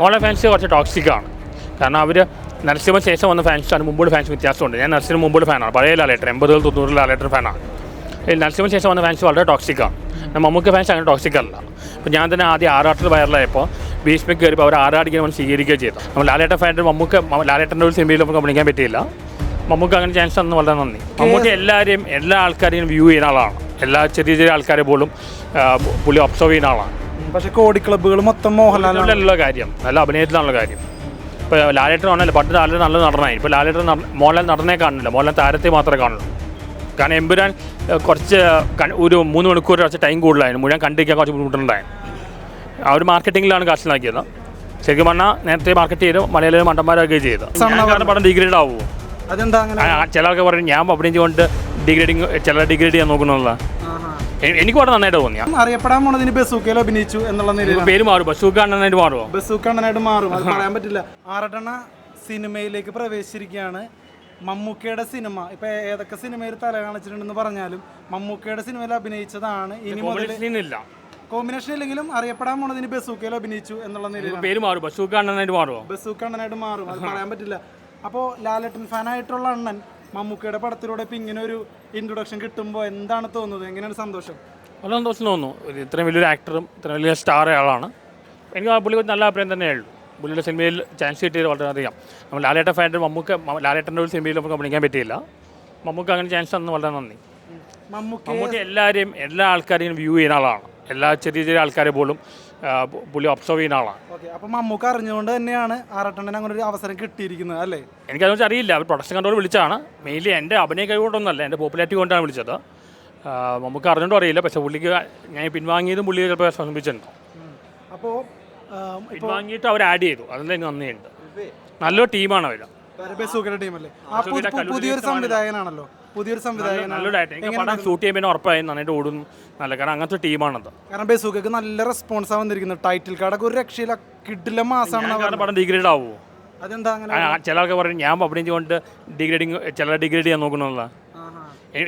മോളെ ഫാൻസ് കുറച്ച് ടോക്സിക്കാണ് കാരണം അവർ നരസിംഹ ശേഷം വന്ന ഫാൻസാണ് മുമ്പോട്ട് ഫാൻസ് വ്യത്യാസമുണ്ട്. ഞാൻ നരസിംഹ മുമ്പോട്ട് ഫാനാണ് പഴയ ലാലേട്ടർ എൺപത് തൊണ്ണൂറ് ലാലേട്ടർ ഫാനാണ് നരസിംഹ ശേഷം വന്ന ഫാൻസ് വളരെ ടോക്സിക്കാണ് മമ്മൂക്ക ഫാൻസ് അങ്ങനെ ടോക്സിക് അല്ല. അപ്പോൾ ഞാൻ തന്നെ ആദ്യം ആറാട്ടിൽ വൈറലായപ്പോൾ ഭീഷ്മയ്ക്ക് കയറിയപ്പോൾ അവർ ആറാടിക്കാൻ നമ്മൾ സ്വീകരിക്കുകയും ചെയ്തു. നമ്മൾ ലാലേട്ട ഫാന്റെ മമ്മൂക്ക ലാലേട്ടന്റെ ഒരു സിനിമയിൽ നമുക്ക് അഭിനയിക്കാൻ പറ്റിയില്ല. മമ്മൂക്ക അങ്ങനെ ചാൻസ് തന്നു വളരെ നന്ദി. മമ്മൂക്ക എല്ലാവരെയും എല്ലാ ആൾക്കാരെയും വ്യൂ ചെയ്യുന്ന ആളാണ്. എല്ലാ ചെറിയ ചെറിയ ആൾക്കാരെ പോലും പുള്ളി ഒബ്സർവ് ചെയ്യുന്ന ആളാണ്. പക്ഷെ കോടി ക്ലബ്ബുകൾ മൊത്തം മോഹൻലാലാണ് അതിലുള്ള കാര്യം നല്ല അഭിനയത്തിലാണുള്ള കാര്യം. ഇപ്പോൾ ലാലേട്ടൻ ആണല്ലോ പണ്ട് ലാലേട്ടൻ നല്ല നടനായി. ഇപ്പോൾ ലാലേട്ടൻ മോഹൻലാൽ നടനെ കാണുന്നില്ല. മോഹൻലാൽ താരത്തെ മാത്രമേ കാണുള്ളൂ. കാരണം എമ്പുരാൻ കുറച്ച് ഒരു മൂന്ന് മണിക്കൂർ കുറച്ച് ടൈം കൂടുതലായിരുന്നു. മുഴുവൻ കണ്ടിരിക്കാൻ കുറച്ച് ബുദ്ധിമുട്ടുണ്ടായിരുന്നു ആ ഒരു മാർക്കറ്റിങ്ങിലാണ് കാശ് നോക്കിയത് ശരിക്കും പറഞ്ഞാൽ നേരത്തെ മാർക്കറ്റ് ചെയ്ത് മലയാളികൾ മണ്ടന്മാരൊക്കെ ചെയ്ത്. പടം ഡിഗ്രേഡ് ആവുമോ ചില ആൾക്കാർ പറയും ഞാൻ അഭിനയിച്ചുകൊണ്ട് ഡിഗ്രേഡിങ് ചില ഡിഗ്രേഡ് ചെയ്യാൻ നോക്കണമെന്നുള്ള. എനിക്ക് വളരെ നന്നായിട്ട് തോന്നിയാ. അറിയപ്പെടാൻ പോണതിന് ബസൂക്കയിൽ അഭിനയിച്ചു എന്നുള്ള നിലയിൽ പേര് മാറും. ബസ് കാണാനായിട്ട് മാറുമോ ബസൂക്കണ്ണനായിട്ട് മാറും. അത് പറയാൻ പറ്റില്ല. ആറട്ടണ സിനിമയിലേക്ക് പ്രവേശിച്ചിരിക്കുകയാണ് മമ്മൂക്കയുടെ സിനിമ. ഇപ്പൊ ഏതൊക്കെ സിനിമയിൽ തല കാണിച്ചിട്ടുണ്ടെന്ന് പറഞ്ഞാലും മമ്മൂക്കയുടെ സിനിമയിൽ അഭിനയിച്ചതാണ്. ഇനി മുതൽ കോമ്പിനേഷൻ ഇല്ലെങ്കിലും അറിയപ്പെടാൻ പോണതിന് ബസൂക്കയിൽ അഭിനയിച്ചു എന്നുള്ള നിലയിൽ പേര് മാറും. ബസ് മാറും മാറുമോ ബസൂക്കണ്ണനായിട്ട് മാറും. അത് പറയാൻ പറ്റില്ല. അപ്പോൾ ലാലട്ടൻ ഫാനായിട്ടുള്ള അണ്ണൻ മമ്മൂക്കയുടെ പടത്തിലൂടെ ഇപ്പം ഇങ്ങനെ ഒരു ഇൻട്രൊഡക്ഷൻ കിട്ടുമ്പോൾ എന്താണ് തോന്നുന്നത്? എങ്ങനെയാണ് സന്തോഷം? നല്ല സന്തോഷം തോന്നുന്നു. ഇത്രയും വലിയൊരു ആക്ടറും ഇത്രയും വലിയ സ്റ്റാർ ആളാണ്. എനിക്ക് ആ പുള്ളി നല്ല അഭിപ്രായം തന്നെ തന്നെയുള്ളൂ പുള്ളിയുടെ സിനിമയിൽ ചാൻസ് കിട്ടിയത് വളരെ അറിയാം നമ്മൾ ലാലേട്ട ഫാന്റെ മമ്മൂക്ക ലാലേട്ടന്റെ ഒരു സിനിമയിൽ നമുക്ക് അഭിനയിക്കാൻ പറ്റിയില്ല. മമ്മൂക്ക അങ്ങനെ ചാൻസ് തന്നു വളരെ നന്ദി. മമ്മൂക്ക എല്ലാവരെയും എല്ലാ ആൾക്കാരെയും വ്യൂ ചെയ്യുന്ന ആളാണ്. എല്ലാ ചെറിയ ചെറിയ ആൾക്കാരെ പോലും പുള്ളി ഒബ്സർവ് ചെയ്യുന്ന ആളാണ്. ഓക്കെ അപ്പൊ മമ്മൂക്ക അറിഞ്ഞുകൊണ്ട് തന്നെയാണ് ആറട്ടണ്ണന് അങ്ങനെ ഒരു അവസരം കിട്ടിയിരിക്കുന്നത് അല്ലേ? അതിനെ അറിയില്ല. അവർ പ്രൊഡക്ഷൻ കൺട്രോൾ വിളിച്ചാണ് മെയിൻലി എന്റെ അഭിനയ കഴിവുകൊണ്ടൊന്നല്ല എന്റെ പോപ്പുലാരിറ്റി കൊണ്ടാണ് വിളിച്ചത്. മമ്മൂക്ക് നമുക്ക് അറിഞ്ഞുകൊണ്ടും അറിയില്ല. പക്ഷേ പുള്ളിക്ക് ഞാൻ പിൻവാങ്ങിയതും പുള്ളി ചിലപ്പോൾ ശ്രമിച്ചിട്ടുണ്ടോ അപ്പോൾ പിൻവാങ്ങിയിട്ട് അവർ ആഡ് ചെയ്തു. അതിൽ എനിക്ക് നന്ദിയുണ്ട് നല്ലൊരു ടീമാണ് അവർ ബസൂക്കയുടെ ടീമല്ലേ? ആ പുതിയൊരു സംവിധായകനാണല്ലോ. പുതിയൊരു എനിക്ക് പടം ഷൂട്ട് ചെയ്യുമ്പോൾ ഉറപ്പായി നന്നായിട്ട് ഓടും. നല്ല കാരണം അങ്ങനത്തെ ടീമാണത്. കാരണം ബസൂക്കക്ക് നല്ല റെസ്പോൺസ് ആ വന്നിരിക്കുന്നത് ടൈറ്റിൽ കാർഡൊക്കെ ഒരു രക്ഷയില്ല. കിഡിലെ മാസമാണ് പടം ഡിഗ്രേഡ് ആവുമോ അതെന്താ അങ്ങനെ? ചില ആൾക്കാർ പറയും ഞാൻ അഭിനയിച്ചുകൊണ്ട് ഡിഗ്രേഡിങ് ചില ഡിഗ്രേഡ് ചെയ്യാൻ നോക്കണമെന്നുള്ള.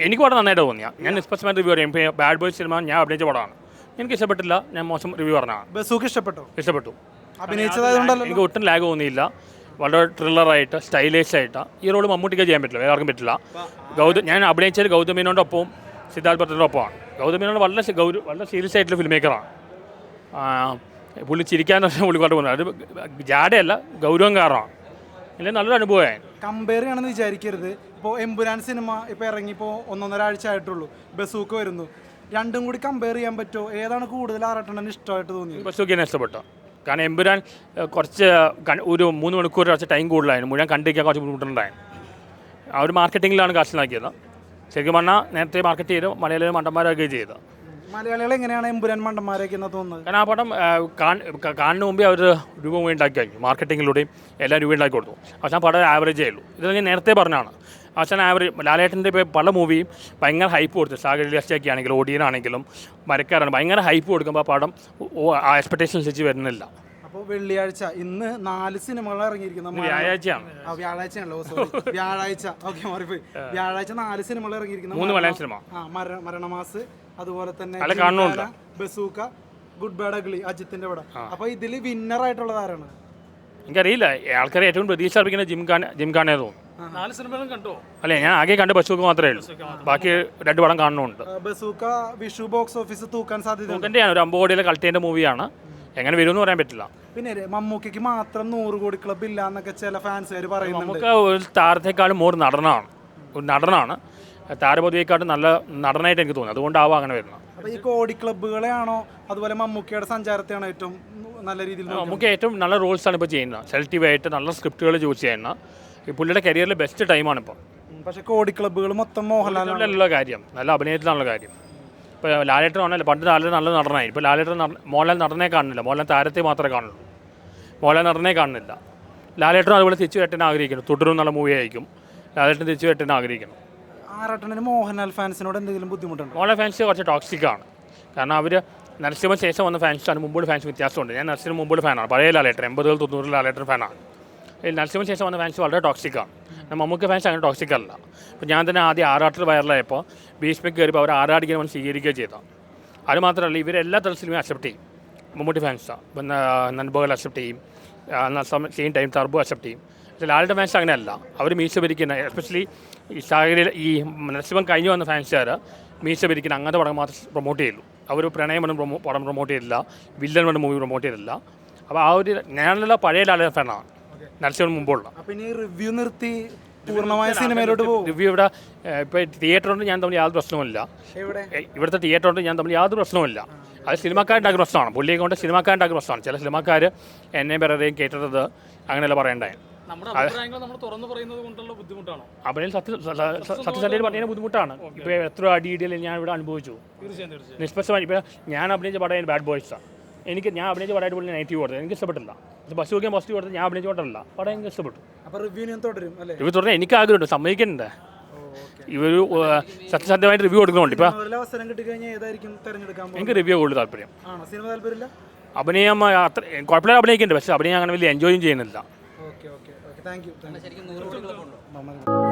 എനിക്ക് പടം നന്നായിട്ട് തോന്നിയ ഞാൻ നിഷ്പക്ഷമായിട്ട് റിവ്യൂ പറയും. ബാഡ് ബോയ്സ് സിനിമ ഞാൻ അഭിനയിച്ച പടമാണ്. എനിക്ക് ഇഷ്ടപ്പെട്ടില്ല. ഞാൻ മോശം റിവ്യൂ പറഞ്ഞതാണ്. ബസൂക്ക് ഇഷ്ടപ്പെട്ടു? ഇഷ്ടപ്പെട്ടു. അഭിനയിച്ചതായതുകൊണ്ടല്ലോ എനിക്ക് ഒട്ടും ലാഗ് തോന്നിയില്ല. വളരെ ത്രില്ലറായിട്ട് സ്റ്റൈലിഷ് ആയിട്ട് ഈ റോൾ മമ്മൂട്ടിക്ക് ചെയ്യാൻ പറ്റില്ല വേറെ ആർക്കും പറ്റില്ല. ഗൗതം ഞാൻ അഭിനയിച്ചത് ഗൗതമേനോന്റെ ഒപ്പവും സിദ്ധാർത്ഥ് ഭട്ടിന്റെ ഒപ്പമാണ് ഗൗതമേനോട് വളരെ ഗൗര വളരെ സീരിയസ് ആയിട്ടുള്ള ഫിലിം മേക്കറാണ് പുള്ളി ചിരിക്കാൻ പുള്ളി കൊണ്ട് പോകുന്നത് അത് ജാടയല്ല ഗൗരവം കാരണമാണ് അല്ലെങ്കിൽ നല്ലൊരു അനുഭവമായി. കമ്പയർ ചെയ്യണമെന്ന് വിചാരിക്കരുത്. ഇപ്പോൾ എമ്പുരാൻ സിനിമ ഇപ്പോൾ ഇറങ്ങിപ്പോൾ ഒന്നൊന്നര ആഴ്ച ആയിട്ടുള്ളൂ. ബസൂക്ക് വരുന്നു. രണ്ടും കൂടി കമ്പയർ ചെയ്യാൻ പറ്റുമോ? ഏതാണ് കൂടുതൽ ആറട്ടണ്ണന് ഇഷ്ടമായിട്ട് തോന്നിയത്? ബസൂക്കിനെ ഇഷ്ടപ്പെട്ടു. കാരണം എമ്പുരാൻ കുറച്ച് ഒരു മൂന്ന് മണിക്കൂർ കുറച്ച് ടൈം കൂടുതലായിരുന്നു. മുഴുവൻ കണ്ടിരിക്കാൻ കുറച്ച് ബുദ്ധിമുട്ടുണ്ടായിരുന്നു. ആ ഒരു മാർക്കറ്റിങ്ങിലാണ് കാശിലാക്കിയത് ശരിക്കും പറഞ്ഞാൽ നേരത്തെ മാർക്കറ്റ് ചെയ്ത് മലയാളികൾ മണ്ടന്മാരൊക്കെ ചെയ്ത്. മലയാളികൾ എങ്ങനെയാണ് എമ്പുരാൻ മണ്ടന്മാരൊക്കെ തോന്നുന്നത്? കാരണം ആ പടം കാണുന്ന മുമ്പേ അവർ രൂപ ഉണ്ടാക്കി മാർക്കറ്റിങ്ങിലൂടെയും എല്ലാം രൂപ ഉണ്ടാക്കി കൊടുത്തു. പക്ഷേ ആ പടം ആവറേജേ ഉള്ളൂ ഇത് ഞാൻ നേരത്തെ പറഞ്ഞാണ് പക്ഷേ ആവറേജ് ലാലേട്ടന്റെ പല മൂവിയും ഭയങ്കര ഹൈപ്പ് കൊടുത്തു. സാഗരിലൊക്കെ ആണെങ്കിലും ഓടിയനാണെങ്കിലും മരക്കാരാണ്. ഭയങ്കര ഹൈപ്പ് കൊടുക്കുമ്പോൾ ആ പടം ആ എക്സ്പെക്ടേഷൻ അനുസരിച്ച് വരുന്നില്ല. അപ്പോൾ വെള്ളിയാഴ്ച ഇന്ന് നാല് സിനിമകൾ ഇറങ്ങിയിരിക്കുന്നു ഇന്ന് വ്യാഴാഴ്ചയാണ്. വ്യാഴാഴ്ചയാണല്ലോ. സോറി വ്യാഴാഴ്ച. ഓക്കെ മാറിപ്പോയി. വ്യാഴാഴ്ച നാല് സിനിമകൾ ഇറങ്ങിയിരിക്കുന്നു മൂന്ന് മലയാളം സിനിമ ആ മര മരണമാസ് അതുപോലെ തന്നെ ബസൂക്ക ഗുഡ് ബാഡ് അഗ്ലി അജിത്തിന്റെ പടം. അപ്പൊ ഇതിൽ വിന്നർ ആയിട്ടുള്ളത് ആരാണ്? എനിക്കറിയില്ല. ആൾക്കാരെ ഏറ്റവും പ്രതീക്ഷ അർപ്പിക്കുന്ന ജിം ഖാൻ ജിം ഖാനേ തോന്നുന്നു. നാല് സിനിമകളും കണ്ടോ? അല്ലേ ഞാൻ ആകെ കണ്ട് ബസൂക്ക മാത്രമേ ഉള്ളൂ. ബാക്കി രണ്ട് പടം കാണുന്നുണ്ട് ബസൂക്ക വിഷു ബോക്സ് ഓഫീസ് തൂക്കാൻ സാധ്യത തൂക്കന്റെയാണ് ഒരു അമ്പത് കോടിയിലെ കളക്ടേന്റെ മൂവിയാണ് എങ്ങനെ വരുമെന്ന് പറയാൻ പറ്റില്ല. പിന്നെ മമ്മൂക്കയ്ക്ക് മാത്രം നൂറ് കോടി ക്ലബ് ഇല്ല എന്നൊക്കെ ചില ഫാൻസുകാർ പറയുന്നുണ്ട്. നമുക്ക് ഒരു താരത്തെക്കാളും മോർ നടനാണ്. ഒരു നടനാണ്. താരപതിയെക്കാട്ടും നല്ല നടനായിട്ട് എനിക്ക് തോന്നുന്നു അതുകൊണ്ടാവാം അങ്ങനെ വരുന്നത്. അപ്പോൾ ഈ കോടി ക്ലബ്ബുകളെയാണോ അതുപോലെ മമ്മൂക്കയുടെ സഞ്ചാരത്തെയാണോ ഏറ്റവും നല്ല രീതിയിൽ? നമുക്ക് ഏറ്റവും നല്ല റോൾസാണ് ഇപ്പോൾ ചെയ്യുന്നത്. സെലക്റ്റീവ് ആയിട്ട് നല്ല സ്ക്രിപ്റ്റുകൾ ചൂസ് ചെയ്യുന്ന. പുള്ളിയുടെ കരിയറിലെ ബെസ്റ്റ് ടൈമാണ് ഇപ്പോൾ പക്ഷേ കോടി ക്ലബ്ബുകൾ മൊത്തം മോഹൻലാലിനുള്ള കാര്യം നല്ല അഭിനയത്തിലാണുള്ള കാര്യം. ഇപ്പോൾ ലാലേട്ടൻ ആണല്ലോ പണ്ട് ലാലേട്ടൻ നല്ല നടനായി. ഇപ്പോൾ ലാലേട്ടൻ നട- മോഹൻലാൽ നടനെ കാണുന്നില്ല. മോഹൻലാൽ താരത്തെ മാത്രമേ കാണുള്ളൂ. മോഹൻലാൽ നടനെ കാണുന്നില്ല. ലാലേട്ടനും അതുപോലെ തിരിച്ചു വരട്ടാൻ ആഗ്രഹിക്കുന്നു. തുടരും എന്നുള്ള മൂവി ആയിരിക്കും. ലാലേട്ടൻ തിരിച്ചു വരട്ടാൻ ആഗ്രഹിക്കുന്നു. ആറട്ടണിന് മോഹൻലാൽ ഫാൻസിനോട് എന്തെങ്കിലും ബുദ്ധിമുട്ടുണ്ടോ? മോഹൻലാൽ ഫാൻസ് കുറച്ച് ടോക്സിക് ആണ്. കാരണം അവർ നരസിംഹ ശേഷം വന്ന ഫാൻസാണ് മുമ്പോട്ട് ഫാൻസ് വ്യത്യാസമുണ്ട്. ഞാൻ നരസിംഹ മുമ്പോട്ട് ഫാനാണ് പഴയ ലാലേട്ടൻ എൺപതുകൾ തൊണ്ണൂറ് ലാലേട്ടൻ ഫാനാണ് നരസിംഹ ശേഷം വന്ന ഫാൻസ് വളരെ ടോക്സിക്കാണ് മമ്മൂക്ക ഫാൻസ് അങ്ങനെ ടോക്സിക് അല്ല. അപ്പോൾ ഞാൻ തന്നെ ആദ്യം ആറാട്ടിൽ വൈറലായപ്പോൾ ഭീഷ്മയ്ക്ക് കയറിയപ്പോൾ അവർ ആറാടിക്കാൻ നമ്മൾ സ്വീകരിക്കുകയും ചെയ്തു. അത് മാത്രമല്ല ഇവരെല്ലാ തരത്തിലും അക്സെപ്റ്റ് ചെയ്യും. മമ്മൂട്ടി ഫാൻസാണ് ഇപ്പം നൻപകൽ അക്സെപ്റ്റ് ചെയ്യും. സെയിം ടൈം ടർബോ അക്സെപ്റ്റ് ചെയ്യും. പക്ഷേ ലാലിന്റെ ഫാൻസ് അങ്ങനെയല്ല. അവർ മീശ ഭരിക്കുന്ന എസ്പെഷ്യലി ഈ സാഹചര്യം ഈ നരസിംഹം കഴിഞ്ഞു വന്ന ഫാൻസുകാർ മീശ ഭരിക്കുന്ന അങ്ങനത്തെ പടം മാത്രം പ്രൊമോട്ട് ചെയ്യുള്ളൂ. അവർ പ്രണയം പടം പ്രൊമോ പടം പ്രൊമോട്ട് ചെയ്തില്ല വില്ലൻ പടം മൂവി പ്രൊമോട്ട് ചെയ്തില്ല അപ്പോൾ ആ ഒരു ഞാനുള്ള പഴയ ലാലിന്റെ ഫാനാണ് നരസിംഹം മുമ്പുള്ള. അപ്പം ഇനി റിവ്യൂ നിർത്തി പൂർണമായ സിനിമയിലോട്ട് പോകും. റിവ്യൂ ഇവിടെ ഇപ്പോൾ തിയേറ്ററുണ്ട് ഞാൻ തമ്മിൽ യാതൊരു പ്രശ്നവുമില്ല. ഇവിടുത്തെ തിയേറ്ററുണ്ട് ഞാൻ തമ്മിൽ യാതൊരു പ്രശ്നവുമില്ല. അത് സിനിമാക്കാരുണ്ടാക്കുന്ന പ്രശ്നമാണ്. പുള്ളിയെ കൊണ്ട് സിനിമാക്കാരുണ്ടാക്കുന്ന പ്രശ്നമാണ്. ചില സിനിമാക്കാർ എന്നെ പറയുകയും കേട്ടത് അങ്ങനെയല്ല പറയണ്ടേ. നമ്മുടെ അഭിപ്രായങ്ങൾ നമ്മൾ തുറന്നു പറയുന്നത് കൊണ്ടുള്ള ബുദ്ധിമുട്ടാണോ? അവരിൽ സത്യ സത്യസന്ധയിൽ പറഞ്ഞതിന് ബുദ്ധിമുട്ടാണ്. ഇപ്പോൾ എത്ര അടി ഇടിയിൽ ഞാൻ ഇവിടെ അനുഭവിച്ചു. നിഷ്പക്ഷമായി ഇപ്പോൾ ഞാൻ അഭിനയിച്ച പടം ബാഡ് ബോയ്സാണ് എനിക്ക് ഞാൻ അഭിനയിച്ച പടമായിട്ട് പുള്ളി നെഗറ്റീവ് കൊടുത്തത്. എനിക്ക് ഇഷ്ടപ്പെട്ടില്ല. പക്ഷേ ബസ് നോക്കിയാൽ പോസിറ്റീവ് കൊടുത്തത് ഞാൻ അഭിനയിച്ച പടമല്ല. പടം എനിക്ക് ഇഷ്ടപ്പെട്ടു. റിവ്യൂ ഞാൻ തുടരും അല്ലേ? ഇവർ തുടർന്ന് എനിക്ക് ആഗ്രഹമുണ്ട്. സമ്മതിക്കുന്നുണ്ട്. ഇവർ സത്യസന്ധമായിട്ട് റിവ്യൂ കൊടുക്കുന്നുണ്ട്. പോകുന്നത്? എനിക്ക് റിവ്യൂ കൂടുതൽ താല്പര്യം. അഭിനയം അത്ര കുഴപ്പമില്ല അഭിനയിക്കുന്നുണ്ട്. പക്ഷേ അഭിനയം അങ്ങനെ വലിയ എൻജോയും ചെയ്യുന്നില്ല. താങ്ക് യു ശരിക്കും നൂറ്